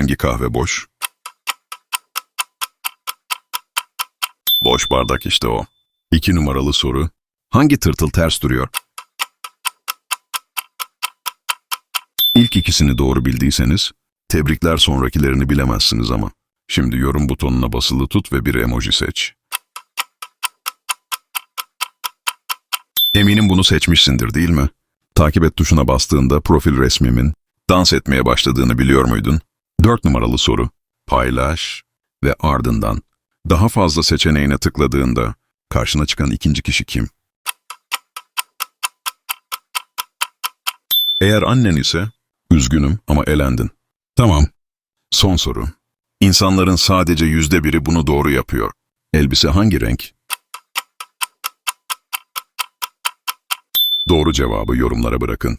hangi kahve boş? Boş bardak işte o. İki numaralı soru. Hangi tırtıl ters duruyor? İlk ikisini doğru bildiyseniz, tebrikler sonrakilerini bilemezsiniz ama. Şimdi yorum butonuna basılı tut ve bir emoji seç. Eminim bunu seçmişsindir değil mi? Takip et tuşuna bastığında profil resmimin dans etmeye başladığını biliyor muydun? 4 numaralı soru. Paylaş ve ardından daha fazla seçeneğine tıkladığında karşına çıkan ikinci kişi kim? Eğer annen ise üzgünüm ama elendin. Tamam. Son soru. İnsanların sadece yüzde biri bunu doğru yapıyor. Elbise hangi renk? Doğru cevabı yorumlara bırakın.